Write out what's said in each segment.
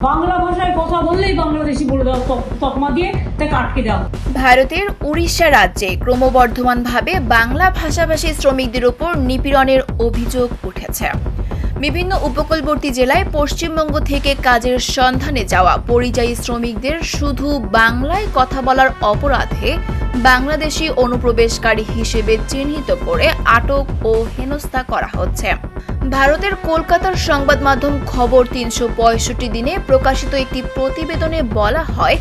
বাংলা ভাষায় কথা বললেই বাংলাদেশি বলে দাও তকমা দিয়ে তাকে আটকে দাও ভারতের উড়িষ্যা রাজ্যে ক্রমবর্ধমানভাবে বাংলা ভাষাভাষী শ্রমিকদের উপর নিপীড়নের অভিযোগ উঠেছে। বিভিন্ন উপকূলবর্তী জেলায় পশ্চিমবঙ্গ থেকে কাজের সন্ধানে যাওয়া পরিযায়ী শ্রমিকদের শুধু বাংলায় কথা বলার অপরাধে বাংলাদেশি অনুপ্রবেশকারী হিসেবে চিহ্নিত করে আটক ও হেনস্থা করা হচ্ছে। ভারতের কলকাতার সংবাদ মাধ্যম খবর তিনশো পঁয়ষট্টি দিনে প্রকাশিত একটি প্রতিবেদনে বলা হয়,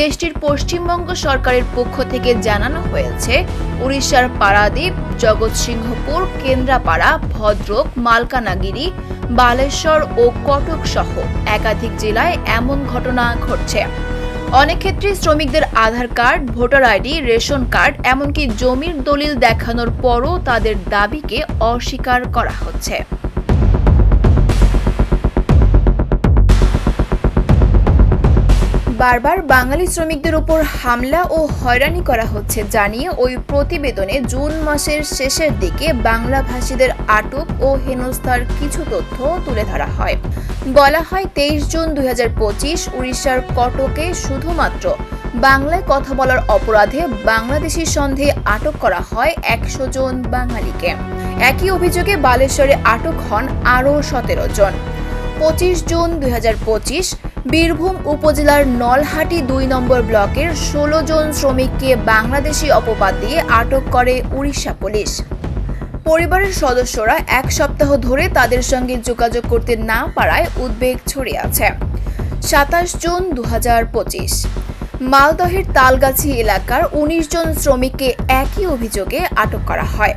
দেশটির পশ্চিমবঙ্গ সরকারের পক্ষ থেকে জানানো হয়েছে, উড়িষ্যার পারাদ্বীপ জগৎসিংহপুর কেন্দ্রাপাড়া, ভদ্রক, মালকানাগিরি, বালেশ্বর ও কটক সহ একাধিক জেলায় এমন ঘটনা ঘটছে। অনেক ক্ষেত্রে শ্রমিকদের Aadhaar card, voter ID, ration card, এমনকি জমির দলিল দেখানোর পরও তাদের দাবিকে অস্বীকার করা হচ্ছে। বারবার বাঙালি শ্রমিকদের উপর হামলা ও হয়রানি করা হচ্ছে জানিয়ে ওই প্রতিবেদনে জুন মাসের শেষের দিকে বাংলা ভাষীদের আটক ও হেনস্থার কিছু তথ্য তুলে ধরা হয়। বলা হয় তেইশ জুন দুই উড়িষ্যার কটকে শুধুমাত্র বাংলায় কথা বলার অপরাধে বাংলাদেশি সন্দেহে আটক করা হয় একশো জন বাঙালিকে। একই অভিযোগে বালেশ্বরে আটক হন আরও সতেরো জন। পঁচিশ জুন দুই হাজার পঁচিশ বীরভূম উপজেলার নলহাটি দুই নম্বর ব্লকের ষোলো জন শ্রমিককে বাংলাদেশি অপবাদ দিয়ে আটক করে উড়িষ্যা পুলিশ। পরিবারের সদস্যরা এক সপ্তাহ ধরে তাদের সঙ্গে যোগাযোগ করতে না পারায় উদ্বেগ ছড়িয়ে আছে। সাতাশ জুন দু হাজার পঁচিশ, মালদহের তালগাছি এলাকার উনিশ জন শ্রমিককে একই অভিযোগে আটক করা হয়।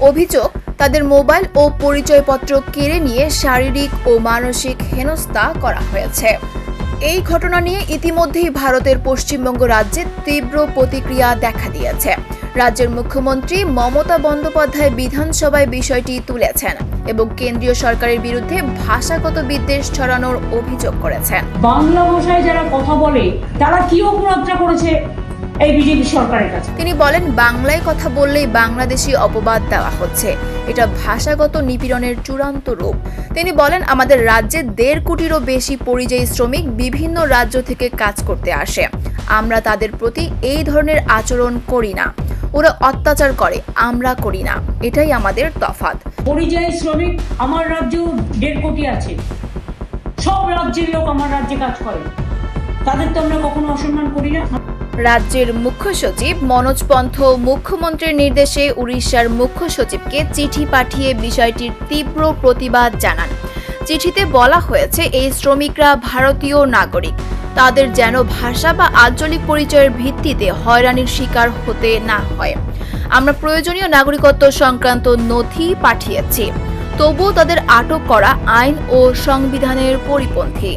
অভিযোগ, তাদের মোবাইল ও পরিচয়পত্র কেড়ে নিয়ে শারীরিক ও মানসিক হেনস্থা করা হয়েছে। এই ঘটনা নিয়ে ইতিমধ্যেই ভারতের পশ্চিমবঙ্গ রাজ্যে তীব্র প্রতিক্রিয়া দেখা দিয়েছে। রাজ্যের মুখ্যমন্ত্রী মমতা বন্দ্যোপাধ্যায় বিধানসভায় বিষয়টি তুলেছেন এবং কেন্দ্রীয় সরকারের বিরুদ্ধে ভাষাগত বিদ্বেষ ছড়ানোর অভিযোগ করেছেন। বাংলা ভাষায় যারা কথা বলে, তারা কি অপরাধটা করেছে? এই বিজেপি সরকারের কাছে। তিনি বলেন বাংলায় কথা বললেই বাংলাদেশি অপবাদ দেওয়া হচ্ছে। এটা ভাষাগত নিপীড়নের চূড়ান্ত রূপ। তিনি বলেন আমাদের রাজ্যে দেড় কোটিরও বেশি পরিযায়ী শ্রমিক বিভিন্ন রাজ্য থেকে কাজ করতে আসে। আমরা তাদের প্রতি এই ধরনের আচরণ করি না। ওরা অত্যাচার করে আমরা করি না। এটাই আমাদের তফাৎ। পরিযায়ী শ্রমিক আমার রাজ্যেও দেড় কোটি আছে। সব রাজ্যের লোক আমার রাজ্যে কাজ করে। তাদের তো আমরা কখনো অসম্মান করি না। রাজ্যের মুখ্য সচিব মনোজ পন্থ মুখ্যমন্ত্রীর নির্দেশে উড়িষ্যার মুখ্য সচিবকে চিঠি পাঠিয়ে বিষয়টির তীব্র প্রতিবাদ জানান। চিঠিতে বলা হয়েছে, এই শ্রমিকরা ভারতীয় নাগরিক। তাদের যেন ভাষা বা আঞ্চলিক পরিচয়ের ভিত্তিতে হয়রানির শিকার হতে না হয়। আমরা প্রয়োজনীয় নাগরিকত্ব সংক্রান্ত নথি পাঠিয়েছি। তবুও তাদের আটক করা আইন ও সংবিধানের পরিপন্থী।